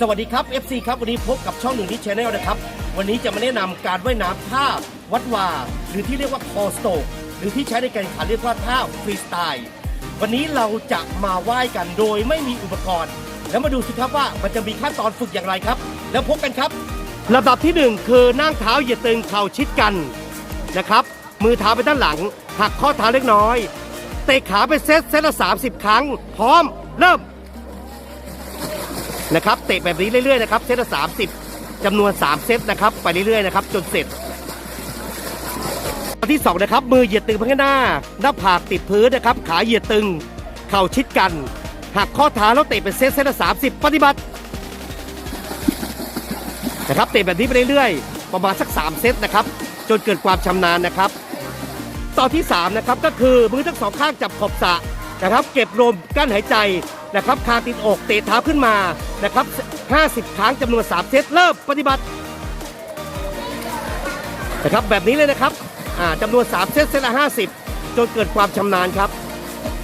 สวัสดีครับ FC ครับวันนี้พบกับช่องหนึ่งที่ชแนลนะครับ วันนี้จะมาแนะนำการว่ายน้ำท่าวัดวา หรือที่เรียกว่าคอสโตกหรือที่ใช้ในการแข่งขันเรียกว่าท่าฟรีสไตล์วันนี้เราจะมาว่ายกันโดยไม่มีอุปกรณ์ แล้วมาดูสิครับว่ามันจะมีขั้นตอนฝึกอย่างไรครับ แล้วพบกันครับลำดับที่หนึ่งคือนั่งเท้าเหยียดตึงเข่าชิดกันนะครับ มือเท้าไปด้านหลังหักข้อเท้าเล็กน้อย เตะขาเป็นเซตเซตละ30 ครั้ง พร้อม เริ่ม นะครับเตะแบบนี้เรื่อยๆนะครับเซตละ30จำนวน 3 เซตนะครับไปเรื่อยๆนะครับจนเสร็จอันที่2นะครับมือเหยียดตึงไปข้างหน้า หน้าผากติดพื้นนะครับ ขาเหยียดตึง เข่าชิดกัน หักข้อเท้าแล้วเตะเป็นเซตเซตละ30ปฏิบัตินะครับเตะแบบนี้ไปเรื่อยๆ ประมาณสัก 3 เซตนะครับ จนเกิดความชำนาญนะครับ ตอนที่3นะครับก็คือมือทั้งสองข้างจับขอบสะนะครับ เก็บลมกั้นหายใจ นะครับคางติดอกเตะเท้าขึ้นมานะครับ 50 ครั้งจำนวน 3 เซตเริ่มปฏิบัตินะครับแบบนี้เลยนะครับอ่าจำนวน 3 เซตเซตละ 50 จนเกิดความชำนาญครับ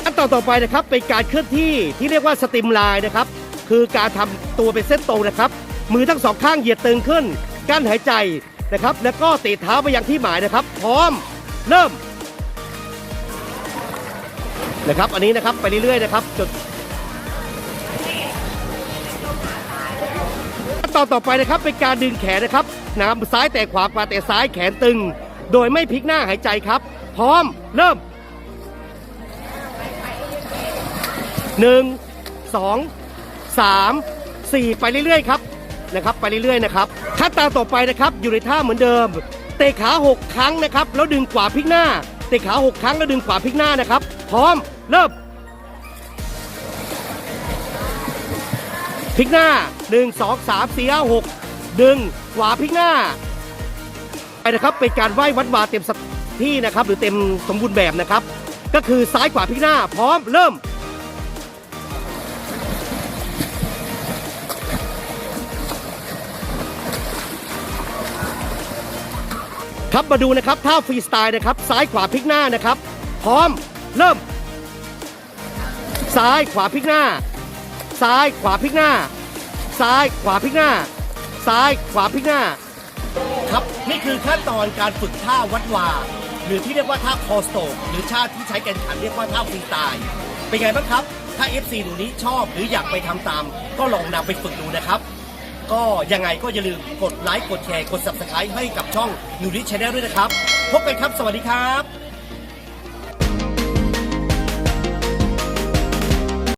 อันต่อต่อไปนะครับเป็นการเคลื่อนที่ที่เรียกว่าสติมไลน์นะครับ คือการทำตัวเป็นเส้นตรงนะครับ มือทั้งสองข้างเหยียดตึงขึ้นกั้นหายใจนะครับ แล้วก็เตะเท้าไปยังที่หมายนะครับ พร้อมเริ่มนะครับ อันนี้นะครับไปเรื่อยๆนะครับจน ตอนต่อไปนะครับเป็นการดึงแขนนะครับนำซ้ายแต่ขวาขวาแต่ซ้ายแขนตึง โดยไม่พลิกหน้าหายใจครับ พร้อมเริ่มหนึ่งสองสามสี่ไปเรื่อยๆครับนะครับ ไปเรื่อยๆนะครับขั้นตอนต่อไปนะครับอยู่ในท่าเหมือนเดิม เตะขาหกครั้งนะครับ แล้วดึงขวาพลิกหน้า เตะขาหกครั้งแล้วดึงขวาพลิกหน้านะครับ พร้อมเริ่ม พลิกหน้าหนึ่งสองสามสี่ห้าหกดึงขวาพลิกหน้าไปนะครับเป็นการไหว้วัดวาเต็มที่นะครับ หรือเต็มสมบูรณ์แบบนะครับ ก็คือซ้ายขวาพลิกหน้า พร้อมเริ่มครับมาดูนะครับท่าฟรีสไตล์นะครับ ซ้ายขวาพลิกหน้านะครับ พร้อมเริ่ม ซ้ายขวาพลิกหน้า ซ้ายขวาพลิกหน้า ซ้ายขวาพลิกหน้า ซ้ายขวาพลิกหน้า ครับนี่คือขั้นตอนการฝึกท่าวัดวา หรือที่เรียกว่าท่าคอสโตกหรือท่าที่ใช้แข่งขันเรียกว่าท่าฟรีสไตล์เป็นไงบ้างครับ ถ้า FC หนูนี้ชอบหรืออยากไปทำตาม ก็ลองนำไปฝึกดูนะครับ ก็ยังไงก็อย่าลืมกดไลค์กดแชร์กด subscribe ให้กับช่องนูริชแนลด้วยนะครับ พบกันครับ สวัสดีครับ